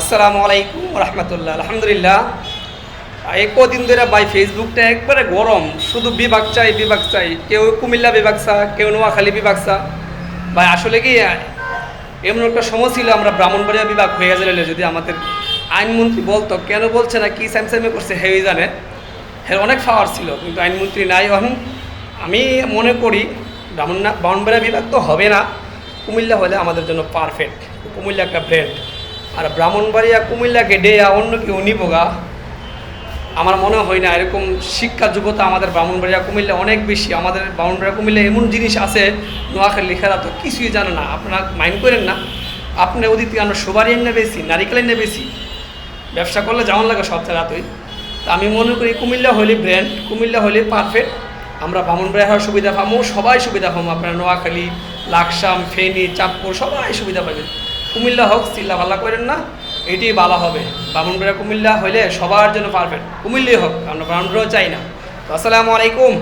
আসসালামু আলাইকুম রহমতুল্লাহ। আলহামদুলিল্লাহ। এই কদিন ধরে ভাই ফেসবুকটা একবারে গরম। শুধু বিভাগ চাই বিভাগ চাই। কেউ কুমিল্লা বিভাগ চা, কেউ নোয়াখালী বিভাগ চা। ভাই, আসলে কি এমন একটা সময় ছিল আমরা ব্রাহ্মণবাড়িয়া বিভাগ হয়ে গেলে যদি আমাদের আইনমন্ত্রী বলতো। কেন বলছে না, কি স্যামস্যামে করছে, হেই জানে। হ্যাঁ অনেক পাওয়ার ছিল, কিন্তু আইনমন্ত্রী নাই এখন। আমি মনে করি ব্রাহ্মণ ব্রাহ্মণবাড়িয়া বিভাগ তো হবে না। কুমিল্লা হলে আমাদের জন্য পারফেক্ট কুমিল্লা একটা ব্র্যান্ড আর ব্রাহ্মণবাড়িয়া কুমিল্লাকে ডেয়া অন্য কেউ নিবোগা আমার মনে হয় না, এরকম শিক্ষা যোগ্যতা আমাদের ব্রাহ্মণবাড়িয়া কুমিল্লা অনেক বেশি। আমাদের ব্রাহ্মণবাড়িয়া কুমিল্লা এমন জিনিস আছে নোয়াখালী লেখারা তো কিছুই জানে না। আপনারা মাইন্ড করেন না। আপনি ওদিক আমরা সুবারি এনে বেশি, নারিকেল এনে বেশি। ব্যবসা করলে যেমন লাগে সব জায়গাতেই। তা আমি মনে করি কুমিল্লা হলে ব্র্যান্ড কুমিল্লা হলে পারফেক্ট আমরা ব্রাহ্মণবাড়িয়া হওয়ার সুবিধা পাবো, সবাই সুবিধা পাবো। আপনারা নোয়াখালী, লাকসাম, ফেনী, চাঁদপুর, সবাই সুবিধা পাবেন। কুমিল্লা হোক, সিল্লা ভাল্লা করেন না, এটি ভালো হবে। ব্রাহ্মণবাড়িয়া কুমিল্লা হলে সবার জন্য পারফেক্ট কুমিল্লাই হোক, আমরা ব্রাহ্মণবাড়িয়াও চাই না। তো আসসালামু আলাইকুম।